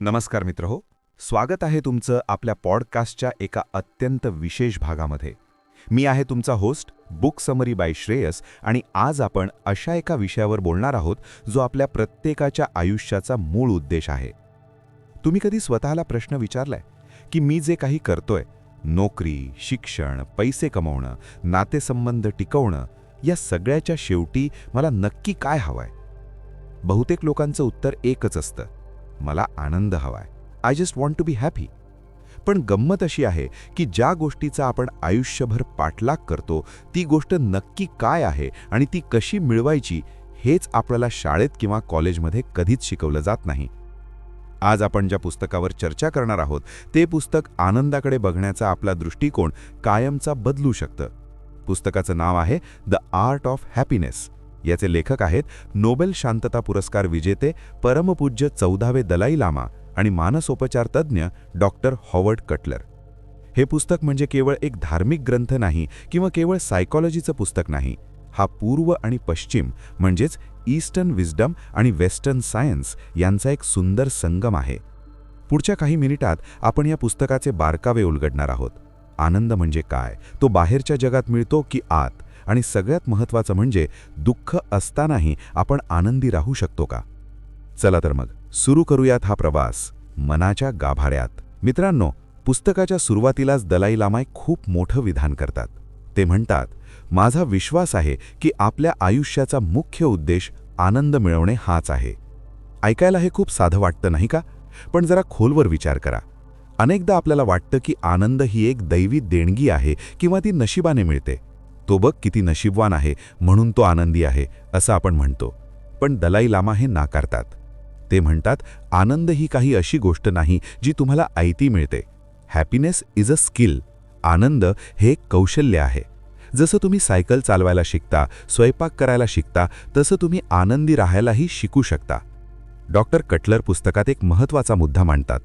नमस्कार मित्र हो. स्वागत आहे तुमचं आपल्या पॉडकास्टच्या एका अत्यंत विशेष भागामध्ये. मी आहे तुमचा host book summary by Shreyas आणि आज आपण अशा एका विषयावर बोलणार आहोत जो आपल्या प्रत्येकाच्या आयुष्याचा मूळ उद्देश आहे. तुम्ही कधी स्वतःला प्रश्न विचारलाय? की मी जे काही करतोय नोकरी शिक्षण पैसे कमवणं नातेसंबंध टिकवणं या सगळ्याच्या शेवटी मला नक्की काय हवंय? बहुतेक लोकांचं उत्तर एकच असतं. मला आनंद हवाय. I just want to be happy पण गंमत अशी आहे की ज्या गोष्टीचा आपण आयुष्यभर पाठलाग करतो ती गोष्ट नक्की काय आहे आणि ती कशी मिळवायची हेच आपल्याला शाळेत किंवा कॉलेजमध्ये कधीच शिकवलं जात नाही. आज आपण ज्या पुस्तकावर चर्चा करणार आहोत ते पुस्तक आनंदाकडे बघण्याचा आपला दृष्टिकोन कायमचा बदलू शकतं. पुस्तकाचं नाव आहे द आर्ट ऑफ हॅपीनेस याचे लेखक आहेत नोबेल शांतता पुरस्कार विजेते परमपूज्य चौदावे दलाई लामा आणि मानसोपचार तज्ज्ञ डॉक्टर हॉवर्ड कटलर. हे पुस्तक म्हणजे केवळ एक धार्मिक ग्रंथ नाही किंवा केवळ सायकॉलॉजीचं पुस्तक नाही. हा पूर्व आणि पश्चिम म्हणजेच ईस्टर्न विजडम आणि वेस्टर्न सायन्स यांचा एक सुंदर संगम आहे. पुढच्या काही मिनिटात आपण या पुस्तकाचे बारकावे उलगडणार आहोत. आनंद म्हणजे काय? तो बाहेरच्या जगात मिळतो की आत? आणि सगळ्यात महत्त्वाचं म्हणजे दुःख असतानाही आपण आनंदी राहू शकतो का? चला तर मग सुरू करूयात हा प्रवास मनाच्या गाभाऱ्यात. मित्रांनो पुस्तकाच्या सुरुवातीलाच दलाई लामाय खूप मोठं विधान करतात. ते म्हणतात माझा विश्वास आहे की आपल्या आयुष्याचा मुख्य उद्देश आनंद मिळवणे हाच आहे. ऐकायला हे खूप साधं वाटतं नाही का? पण जरा खोलवर विचार करा. अनेकदा आपल्याला वाटतं की आनंद ही एक दैवी देणगी आहे किंवा ती नशिबाने मिळते. तो बघ किती नशीबवान आहे म्हणून तो आनंदी आहे असं आपण म्हणतो. पण दलाई लामा हे नाकारतात. ते म्हणतात आनंद ही काही अशी गोष्ट नाही जी तुम्हाला आयती मिळते. हॅपीनेस इज अ स्किल आनंद हे एक कौशल्य आहे. जसं तुम्ही सायकल चालवायला शिकता स्वयंपाक करायला शिकता तसं तुम्ही आनंदी राहायलाही शिकू शकता. डॉक्टर कटलर पुस्तकात एक महत्त्वाचा मुद्दा मांडतात.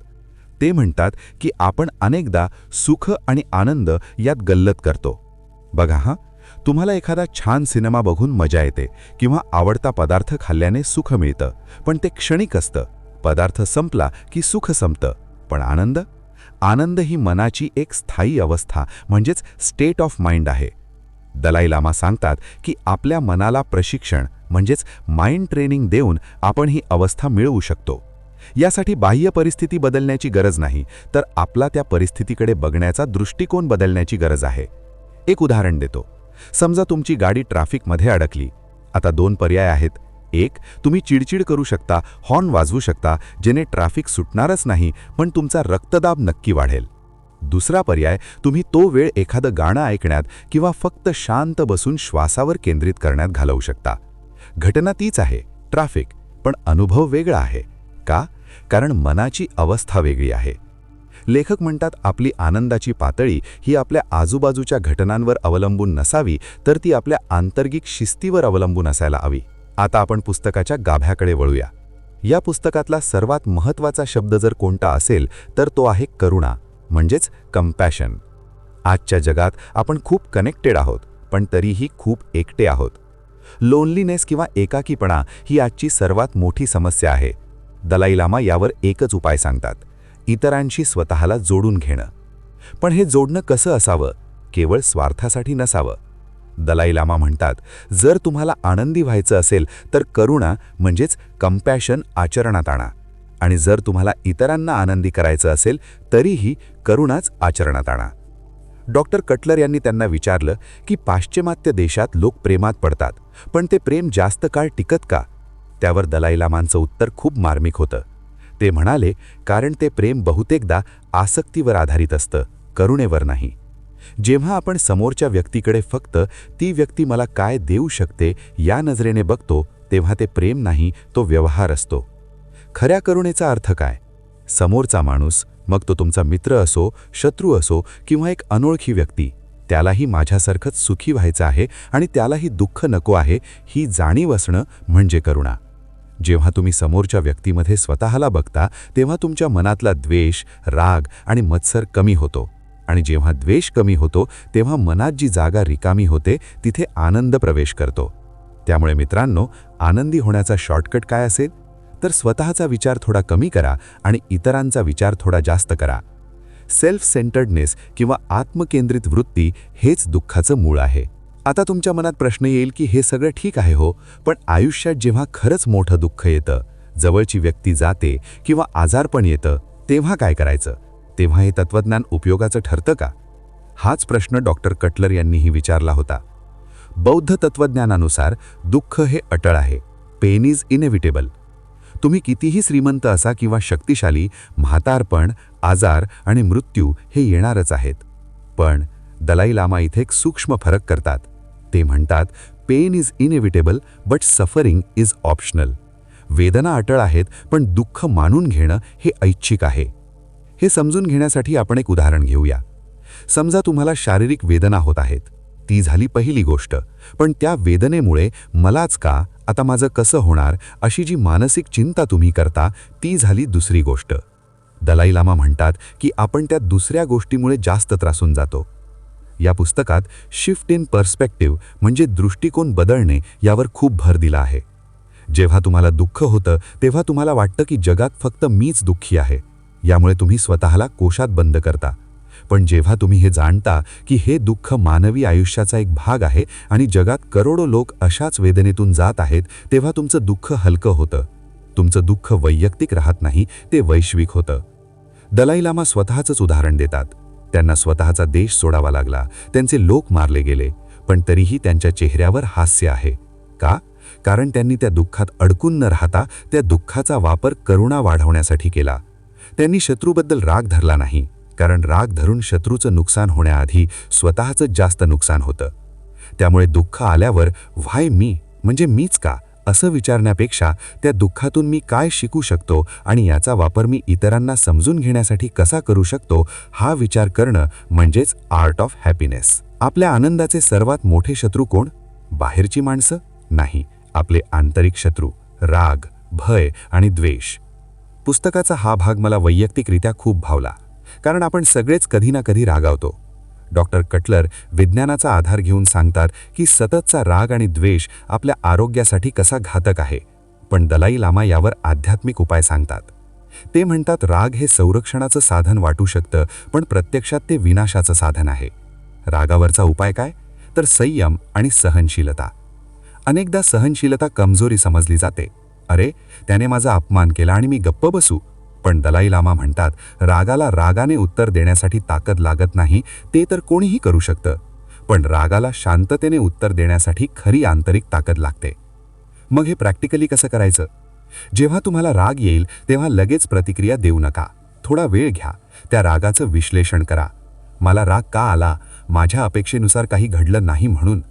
ते म्हणतात की आपण अनेकदा सुख आणि आनंद यात गल्लत करतो. बघा हां. तुम्हाला एखादा छान सिनेमा बघून मजा येते किंवा आवडता पदार्थ खाल्ल्याने सुख मिळतं. पण ते क्षणिक असतं. पदार्थ संपला की सुख संपतं. पण आनंद? आनंद ही मनाची एक स्थायी अवस्था म्हणजेच स्टेट ऑफ माइंड आहे. दलाई लामा सांगतात की आपल्या मनाला प्रशिक्षण म्हणजेच माइंड ट्रेनिंग देऊन आपण ही अवस्था मिळवू शकतो. यासाठी बाह्य परिस्थिती बदलण्याची गरज नाही तर आपला त्या परिस्थितीकडे बघण्याचा दृष्टिकोन बदलण्याची गरज आहे. एक उदाहरण देतो. समजा तुमची गाडी ट्रॅफिकमध्ये अडकली. आता दोन पर्याय आहेत. एक तुम्ही चिडचिड करू शकता हॉर्न वाजवू शकता जेणे ट्रॅफिक सुटणारच नाही पण तुमचा रक्तदाब नक्की वाढेल. दुसरा पर्याय तुम्ही तो वेळ एखादं गाणं ऐकण्यात किंवा फक्त शांत बसून श्वासावर केंद्रित करण्यात घालवू शकता. घटना तीच आहे ट्रॅफिक पण अनुभव वेगळा आहे. का? कारण मनाची अवस्था वेगळी आहे. लेखक म्हणतात आपली आनंदाची पातळी ही आपल्या आजूबाजूच्या घटनांवर अवलंबून नसावी तर ती आपल्या आंतर्गिक शिस्तीवर अवलंबून असायला हवी. आता आपण पुस्तकाच्या गाभ्याकडे वळूया. या पुस्तकातला सर्वात महत्त्वाचा शब्द जर कोणता असेल तर तो आहे करुणा म्हणजेच कम्पॅशन आजच्या जगात आपण खूप कनेक्टेड आहोत पण तरीही खूप एकटे आहोत. लोनलीनेस किंवा एकाकीपणा ही आजची सर्वात मोठी समस्या आहे. दलाई लामा यावर एकच उपाय सांगतात. इतरांशी स्वतःला जोडून घेणं. पण हे जोडणं कसं असावं? केवळ स्वार्थासाठी नसावं. दलाई लामा म्हणतात जर तुम्हाला आनंदी व्हायचं असेल तर करुणा म्हणजेच कम्पॅशन आचरणात आणा. आणि जर तुम्हाला इतरांना आनंदी करायचं असेल तरीही करुणाच आचरणात आणा. डॉक्टर कटलर यांनी त्यांना विचारलं की पाश्चिमात्य देशात लोक प्रेमात पडतात पण ते प्रेम जास्त काळ टिकत का? त्यावर दलाई लामांचं उत्तर खूप मार्मिक होतं. ते म्हणाले कारण ते प्रेम बहुतेकदा आसक्तीवर आधारित असतं करुणेवर नाही. जेव्हा आपण समोरच्या व्यक्तीकडे फक्त ती व्यक्ती मला काय देऊ शकते या नजरेने बघतो तेव्हा ते प्रेम नाही तो व्यवहार असतो. खऱ्या करुणेचा अर्थ काय? समोरचा माणूस मग तो तुमचा मित्र असो शत्रू असो किंवा एक अनोळखी व्यक्ती त्यालाही माझ्यासारखंच सुखी व्हायचं आहे आणि त्यालाही दुःख नको आहे ही जाणीव असणं म्हणजे करुणा. जेव्हा तुम्ही समोरच्या व्यक्तीमध्ये स्वतःला बघता तेव्हा तुमच्या मनातला द्वेष राग आणि मत्सर कमी होतो. आणि जेव्हा द्वेष कमी होतो तेव्हा मनात जी जागा रिकामी होते तिथे आनंद प्रवेश करतो. त्यामुळे मित्रांनो आनंदी होण्याचा शॉर्टकट काय असेल? तर स्वतःचा विचार थोडा कमी करा आणि इतरांचा विचार थोडा जास्त करा. सेल्फ सेंटर्डनेस किंवा आत्मकेंद्रित वृत्ती हेच दुःखाचं मूळ आहे. आता तुमच्या मनात प्रश्न येईल की हे सगळं ठीक आहे हो पण आयुष्यात जेव्हा खरंच मोठं दुःख येतं जवळची व्यक्ती जाते किंवा आजारपण येतं तेव्हा काय करायचं? तेव्हा हे तत्वज्ञान उपयोगाचं ठरतं का? हाच प्रश्न डॉक्टर कटलर यांनीही विचारला होता. बौद्ध तत्वज्ञानानुसार दुःख हे अटळ आहे पेन इज इनएव्हिटेबल तुम्ही कितीही श्रीमंत असा किंवा शक्तिशाली म्हातारपण आजार आणि मृत्यू हे येणारच आहेत. पण दलाई लामा इथे एक सूक्ष्म फरक करतात. ते म्हणतात pain is inevitable but suffering is optional वेदना अटळ आहेत पण दुःख मानून घेणं हे ऐच्छिक आहे. हे समजून घेण्यासाठी आपण एक उदाहरण घेऊया. समजा तुम्हाला शारीरिक वेदना होत आहेत. ती झाली पहिली गोष्ट. पण त्या वेदनेमुळे मलाच का आता माझं कसं होणार अशी जी मानसिक चिंता तुम्ही करता ती झाली दुसरी गोष्ट. दलाई लामा म्हणतात की आपण त्या दुसऱ्या गोष्टीमुळे जास्त त्रासून जातो. या पुस्तकात शिफ्ट इन पर्स्पेक्टिव्ह म्हणजे दृष्टिकोन बदलणे यावर खूप भर दिला आहे. जेव्हा तुम्हाला दुःख होतं तेव्हा तुम्हाला वाटतं की जगात फक्त मीच दुःखी आहे. यामुळे तुम्ही स्वतःला कोशात बंद करता. पण जेव्हा तुम्ही हे जाणता की हे दुःख मानवी आयुष्याचा एक भाग आहे आणि जगात करोडो लोक अशाच वेदनेतून जात आहेत तेव्हा तुमचं दुःख हलकं होतं. तुमचं दुःख वैयक्तिक राहत नाही ते वैश्विक होतं. दलाई लामा स्वतःचंच उदाहरण देतात. त्यांना स्वतःचा देश सोडावा लागला. त्यांचे लोक मारले गेले पण तरीही त्यांच्या चेहऱ्यावर हास्य आहे. का? कारण त्यांनी त्या दुःखात अडकून न राहता त्या दुःखाचा वापर करुणा वाढवण्यासाठी केला. त्यांनी शत्रूबद्दल राग धरला नाही कारण राग धरून शत्रूचं नुकसान होण्याआधी स्वतःचं जास्त नुकसान होतं. त्यामुळे दुःख आल्यावर व्हाय मी? म्हणजे मीच का? असं विचारण्यापेक्षा त्या दुःखातून मी काय शिकू शकतो आणि याचा वापर मी इतरांना समजून घेण्यासाठी कसा करू शकतो हा विचार करणं म्हणजेच आर्ट ऑफ हॅपीनेस आपल्या आनंदाचे सर्वात मोठे शत्रू कोण? बाहेरची माणसं? नाही. आपले आंतरिक शत्रू राग भय आणि द्वेष. पुस्तकाचा हा भाग मला वैयक्तिकरित्या खूप भावला. कारण आपण सगळेच कधी ना कधी रागावतो. डॉक्टर कटलर विज्ञानाचा आधार घेऊन सांगतात की सततचा राग आणि द्वेष आपल्या आरोग्यासाठी कसा घातक आहे. पण दलाई लामा यावर आध्यात्मिक उपाय सांगतात. ते म्हणतात राग हे संरक्षणाचं साधन वाटू शकतं पण प्रत्यक्षात ते विनाशाचं साधन आहे. रागावरचा उपाय काय? तर संयम आणि सहनशीलता. अनेकदा सहनशीलता कमजोरी समजली जाते. अरे त्याने माझा अपमान केला आणि मी गप्प बसू. पण दलाई लामा म्हणतात रागाला रागाने उत्तर देण्यासाठी ताकद लागत नाही ते तर कोणीही करू शकतं. पण रागाला शांततेने उत्तर देण्यासाठी खरी आंतरिक ताकद लागते. मग हे प्रॅक्टिकली कसं करायचं? जेव्हा तुम्हाला राग येईल तेव्हा लगेच प्रतिक्रिया देऊ नका. थोडा वेळ घ्या. त्या रागाचं विश्लेषण करा. मला राग का आला? माझ्या अपेक्षेनुसार काही घडलं नाही म्हणून.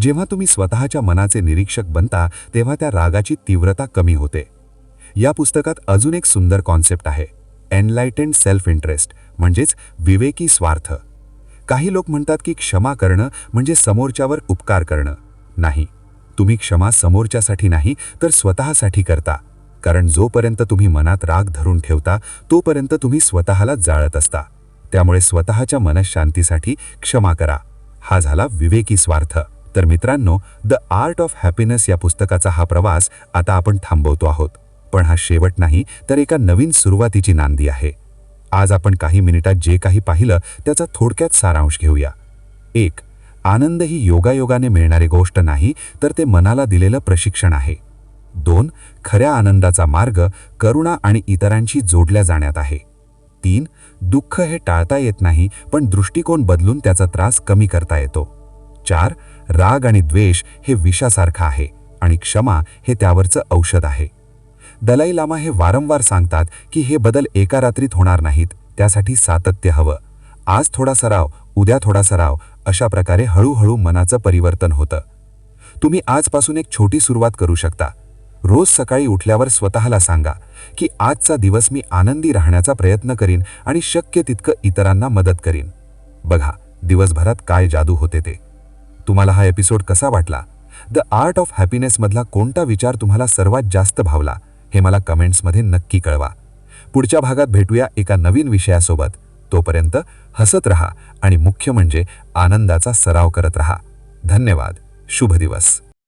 जेव्हा तुम्ही स्वतःच्या मनाचे निरीक्षक बनता तेव्हा त्या रागाची तीव्रता कमी होते. या पुस्तकात अजून एक सुंदर कॉन्सेप्ट आहे. एनलायटेंड सेल्फ इंटरेस्ट म्हणजेच विवेकी स्वार्थ. काही लोक म्हणतात की क्षमा करणं म्हणजे समोरच्यावर उपकार करणं. नाही. तुम्ही क्षमा समोरच्यासाठी नाही तर स्वतःसाठी करता. कारण जोपर्यंत तुम्ही मनात राग धरून ठेवता तोपर्यंत तुम्ही स्वतःला जाळत असता. त्यामुळे स्वतःच्या मनशांतीसाठी क्षमा करा. हा झाला विवेकी स्वार्थ. तर मित्रांनो द आर्ट ऑफ हॅपीनेस या पुस्तकाचा हा प्रवास आता आपण थांबवतो आहोत. पण हा शेवट नाही तर एका नवीन सुरुवातीची नांदी आहे. आज आपण काही मिनिटात जे काही पाहिलं त्याचा थोडक्यात सारांश घेऊया. एक आनंद ही योगायोगाने मिळणारी गोष्ट नाही तर ते मनाला दिलेलं प्रशिक्षण आहे. दोन खऱ्या आनंदाचा मार्ग करुणा आणि इतरांशी जोडल्या जाण्यात आहे. तीन दुःख हे टाळता येत नाही पण दृष्टिकोन बदलून त्याचा त्रास कमी करता येतो. चार राग आणि द्वेष हे विषासारखं आहे आणि क्षमा हे त्यावरचं औषध आहे. दलाई लामा हे वारंवार सांगतात की हे बदल एका रात्रीत होणार नाहीत त्यासाठी सातत्य हवं. आज थोडा सराव उद्या थोडा सराव अशा प्रकारे हळूहळू मनाचं परिवर्तन होतं. तुम्ही आजपासून एक छोटी सुरुवात करू शकता. रोज सकाळी उठल्यावर स्वतःला सांगा की आजचा दिवस मी आनंदी राहण्याचा प्रयत्न करीन आणि शक्य तितकं इतरांना मदत करीन. बघा दिवसभरात काय जादू होते ते. तुम्हाला हा एपिसोड कसा वाटला? द आर्ट ऑफ हॅपीनेसमधला कोणता विचार तुम्हाला सर्वात जास्त भावला? हे मला कमेंट्समध्ये नक्की कळवा. पुढच्या भागात भेटूया एका नवीन विषयासोबत. तोपर्यंत हसत रहा आणि मुख्य म्हणजे आनंदाचा सराव करत रहा. धन्यवाद. शुभ दिवस.